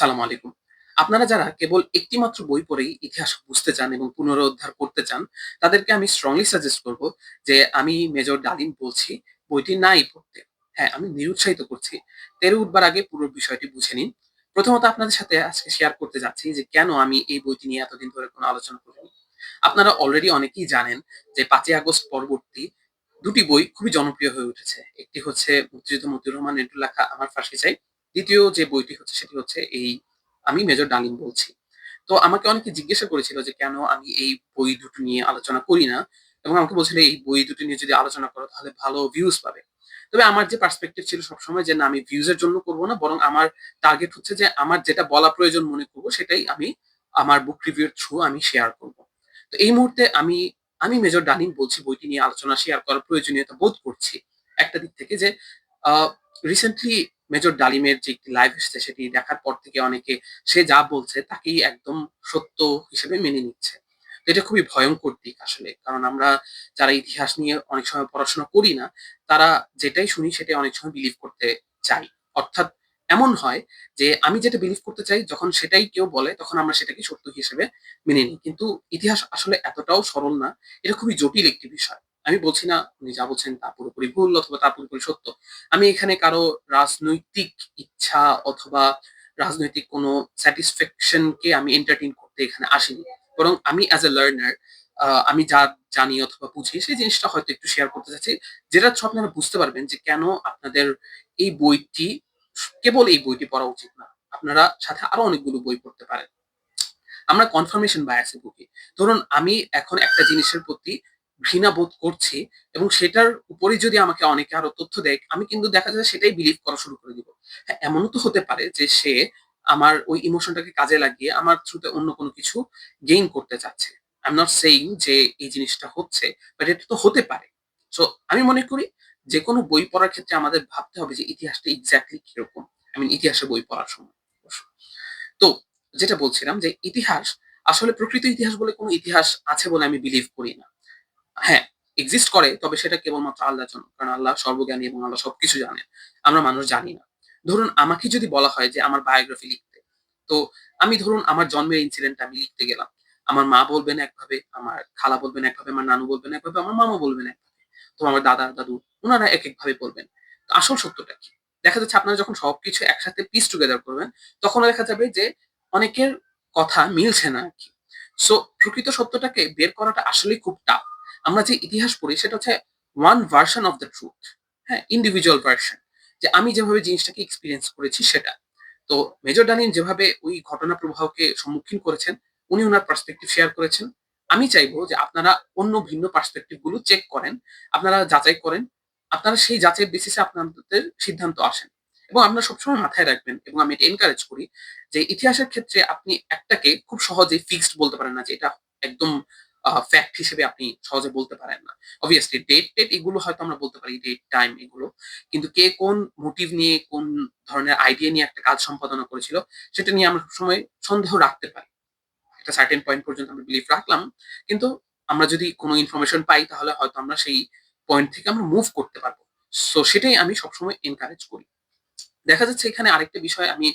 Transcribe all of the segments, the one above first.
আসসালামু আলাইকুম। আপনারা যারা কেবল একটিমাত্র বই পড়েই ইতিহাস বুঝতে চান এবং পুনরুদ্ধার করতে চান, তাদেরকে আমি স্ট্রংলি সাজেস্ট করব যে আমি মেজর ডালিম বলছি, বইটি নাই পড়তে। হ্যাঁ, আমি নিরুৎসাহিত করছি। তেরে উঠবার আগে পুরো বিষয়টি বুঝে নিন। প্রথমত আপনাদের সাথে আজকে শেয়ার করতে যাচ্ছি যে কেন আমি এই বইটি নিয়ে এতদিন ধরে কোনো আলোচনা করিনি। আপনারা অলরেডি অনেকেই জানেন যে পাঁচই আগস্ট পরবর্তী দুটি বই খুবই জনপ্রিয় হয়ে উঠেছে। একটি হচ্ছে মুক্তিযুদ্ধ মতিউর রহমান এন্টুর লেখা 'আমার ফাঁসি চাই'। দ্বিতীয় যে বইটি হচ্ছে সেটি হচ্ছে এই আমি মেজর ডালিম বলছি। তো আমাকে অনেকে জিজ্ঞাসা করেছিল যে কেন আমি এই বই দুটো নিয়ে আলোচনা করি না এবং আমাকে বলছিল এই বই দুটো নিয়ে যদি আলোচনা করো তাহলে ভালো ভিউজ পাবে। তবে আমার যে পার্সপেক্টিভ ছিল সবসময় যে না আমি ভিউজের জন্য করব না বরং আমার টার্গেট হচ্ছে যে আমার যেটা বলা প্রয়োজন মনে করব সেটাই আমি আমার বুক রিভিউ এর থ্রু আমি শেয়ার করব। তো এই মুহূর্তে আমি, আমি মেজর ডালিম বলছি বইটি নিয়ে আলোচনা শেয়ার করার প্রয়োজনীয়তা বোধ করছি। একটা দিক থেকে যে রিসেন্টলি মেজর ডালিমের যে একটি লাইভ এসেছে সেটি দেখার পর থেকে অনেকে সে যা বলছে তাকেই একদম সত্য হিসেবে মেনে নিচ্ছে। এটা খুবই ভয়ঙ্কর দিক আসলে। কারণ আমরা যারা ইতিহাস নিয়ে অনেক সময় পড়াশোনা করি না, তারা যেটাই শুনি সেটাই অনেক সময় বিলিভ করতে চাই। অর্থাৎ এমন হয় যে আমি যেটা বিলিভ করতে চাই যখন সেটাই কেউ বলে তখন আমরা সেটাকে সত্য হিসেবে মেনে নিই। কিন্তু ইতিহাস আসলে এতটাও সরল না। এটা খুবই জটিল একটি বিষয়। আমি বলছি না, উনি যা বলছেন তা পুরোপুরি ভুল অথবা তা পুরোপুরি সত্য। আমি এখানে কারও রাজনৈতিক ইচ্ছা অথবা রাজনৈতিক কোনো স্যাটিসফ্যাকশন কে আমি এন্টারটেইন করতে এখানে আসিনি। বরং আমি অ্যাজ এ লার্নার আমি যা জানি অথবা বুঝি, সেই জিনিসটা হয়তো একটু শেয়ার করতে চাচ্ছি। যেটা থ্রু আপনারা বুঝতে পারবেন যে কেন আপনাদের এই বইটি, কেবল এই বইটি পড়া উচিত না। আপনারা সাথে আরও অনেকগুলো বই পড়তে পারেন। আমরা কনফার্মেশন বায়াস ভুগি। ধরুন আমি এখন একটা জিনিসের প্রতি ঘৃণা বোধ করছি এবং সেটার উপরেই যদি আমাকে অনেকে আরও তথ্য দেয়, আমি কিন্তু দেখা যায় সেটাই বিলিভ করা শুরু করে দিব। হ্যাঁ, এমনও তো হতে পারে যে সে আমার ওই ইমোশনটাকে কাজে লাগিয়ে আমার থ্রুতে অন্য কোনো কিছু গেইন করতে চাচ্ছে। আই এম নট সেইং যে এই জিনিসটা হচ্ছে, বাট এটা তো হতে পারে। সো আমি মনে করি যেকোনো বই পড়ার ক্ষেত্রে আমাদের ভাবতে হবে যে ইতিহাসটা এক্স্যাক্টলি কীরকম। আই মিন ইতিহাসের বই পড়ার সময়। তো যেটা বলছিলাম যে ইতিহাস আসলে প্রকৃত ইতিহাস বলে কোনো ইতিহাস আছে বলে আমি বিলিভ করি না। হ্যাঁ, এক্সিস্ট করে তবে সেটা কেবলমাত্র আল্লাহর জন্য। কারণ আল্লাহ সর্বজ্ঞানী এবং আল্লাহ সবকিছু জানেন। আমরা মানুষ জানি না। ধরুন আমাকে যদি বলা হয় যে আমার বায়োগ্রাফি লিখতে, তো আমি ধরুন আমার জন্মের ইনসিডেন্ট আমি লিখতে গেলাম। আমার মা বলবেন একভাবে, আমার খালা বলবেন একভাবে, আমার নানু বলবেন একভাবে, আমার মামা বলবেন একভাবে। তো আমার দাদা, দাদু উনারা একেকভাবে বলবেন। তো আসল সত্যটা কি? দেখা যাচ্ছে আপনারা যখন সবকিছু একসাথে পিস টুগেদার করবেন, তখন দেখা যাবে যে অনেকের কথা মিলছে না আর কি সো প্রকৃত সত্যটাকে বের করাটা আসলেই খুব টাফ। আমরা যে ইতিহাস পড়ি সেটা হচ্ছে one version of the truth. হ্যাঁ? Individual version. যে আমি যেভাবে জিনিসটাকে এক্সপিরিয়েন্স করেছি সেটা। তো মেজর ডালিম যেভাবে ওই ঘটনা প্রবাহকে সম্মুখীন করেছেন, উনি উনার পার্সপেক্টিভ শেয়ার করেছেন। আমি চাইব যে আপনারা অন্য ভিন্ন পার্সপেক্টিভগুলো চেক করেন। আপনারা যাচাই করেন। আপনারা সেই যাচাইয়ের বেসিসে আপনাদের সিদ্ধান্ত আসেন। এবং আপনারা সবসময় মাথায় রাখবেন এবং আমি এটা এনকারেজ করি যে ইতিহাসের ক্ষেত্রে আপনি একটাকে খুব সহজেই ফিক্সড বলতে পারেন না যে এটা একদম ফ্যাক্ট হিসেবে আপনি সহজে বলতে পারেন না। অবভিয়াসলি ডেট টেট এগুলো হয়তো আমরা বলতে পারি ডেট, টাইম এগুলো। কিন্তু কে কোন মোটিভ নিয়ে কোন ধরনের আইডিয়া নিয়ে একটা কাজ সম্পাদনা করেছিল সেটা নিয়ে আমরা সবসময় সন্দেহ রাখতে পারি। একটা সার্টেন পয়েন্ট পর্যন্ত আমরা বিলিভ রাখলাম। কিন্তু আমরা যদি কোনো ইনফরমেশন পাই তাহলে হয়তো আমরা সেই পয়েন্ট থেকে আমরা মুভ করতে পারব সো সেটাই আমি সবসময় এনকারেজ করি। দেখা যাচ্ছে এখানে আরেকটা বিষয় আমি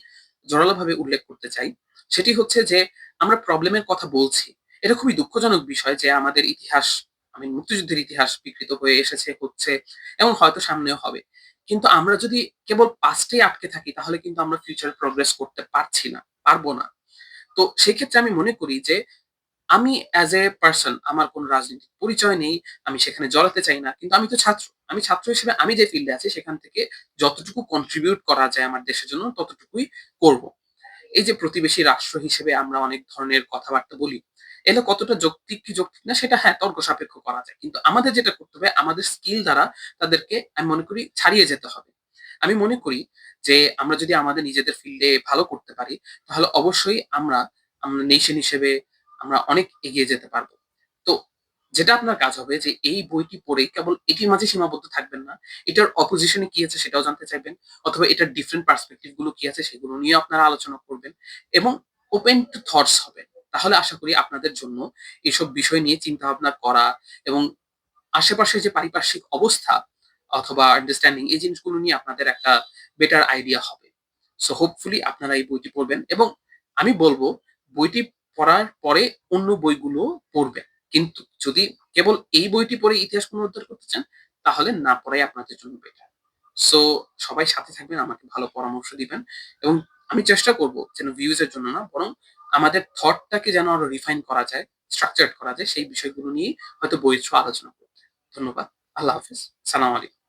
জোরালোভাবে উল্লেখ করতে চাই। সেটি হচ্ছে যে আমরা প্রবলেম এর কথা বলছি। এটা খুবই দুঃখজনক বিষয় যে আমাদের ইতিহাস আমি মুক্তিযুদ্ধের ইতিহাস বিকৃত হয়ে এসেছে, হচ্ছে এবং হয়তো সামনেও হবে। কিন্তু আমরা যদি কেবল পাস্টেই আটকে থাকি তাহলে কিন্তু আমরা ফিউচার প্রোগ্রেস করতে পারছি না, পারব না। তো সেক্ষেত্রে আমি মনে করি যে আমি অ্যাজ এ পার্সন আমার কোন রাজনৈতিক পরিচয় নেই, আমি সেখানে জড়াতে চাই না। কিন্তু আমি তো ছাত্র। আমি ছাত্র হিসেবে আমি যে ফিল্ডে আছি সেখান থেকে যতটুকু কন্ট্রিবিউট করা যায় আমার দেশের জন্য ততটুকুই করব। এই যে প্রতিবেশী রাষ্ট্র হিসেবে আমরা অনেক ধরনের কথাবার্তা বলি। এগুলো কতটা যৌক্তিক কি যৌক্তিক না সেটা হ্যাঁ, তর্ক সাপেক্ষ করা যায়। কিন্তু আমাদের যেটা করতে হবে আমাদের স্কিল দ্বারা তাদেরকে আমি মনে করি ছাড়িয়ে যেতে হবে। আমি মনে করি যে আমরা যদি আমাদের নিজেদের ফিল্ডে ভালো করতে পারি তাহলে অবশ্যই আমরা, আমরা নেশন হিসেবে আমরা অনেক এগিয়ে যেতে পারব। তো যেটা আপনার কাজ হবে যে এই বইটি পড়ে কেবল এটির মাঝে সীমাবদ্ধ থাকবেন না। এটার অপোজিশনে কি আছে সেটাও জানতে চাইবেন। অথবা এটার ডিফারেন্ট পার্সপেক্টিভগুলো কি আছে সেগুলো নিয়েও আপনারা আলোচনা করবেন এবং ওপেন টু থটস হবেন। তাহলে আশা করি আপনাদের জন্য এসব বিষয় নিয়ে চিন্তা ভাবনা করা এবং আশেপাশে যে পারিপার্শ্বিক অবস্থা অথবা আন্ডারস্ট্যান্ডিং এই জিনিসগুলো নিয়ে আপনাদের একটা বেটার আইডিয়া হবে। সো হোপফুলি আপনারা এই বইটি পড়বেন এবং আমি বলব বইটি পড়ার পরে অন্য বইগুলো পড়বেন কিন্তু যদি কেবল এই বইটি পড়ে ইতিহাস পুনরুদ্ধার করতে চান, তাহলে না পড়াই আপনাদের জন্য বেটার সো সবাই সাথে থাকবেন, আমাকে ভালো পরামর্শ দিবেন এবং আমি চেষ্টা করব যেন ভিউজ এর জন্য না, বরং আমাদের থটটাকে যেন আরও রিফাইন করা যায় স্ট্রাকচার করা যায়, সেই বিষয়গুলো নিয়ে হয়তো বই আলোচনা করতে। ধন্যবাদ। আল্লাহ হাফিজ। সালাম আলাইকুম।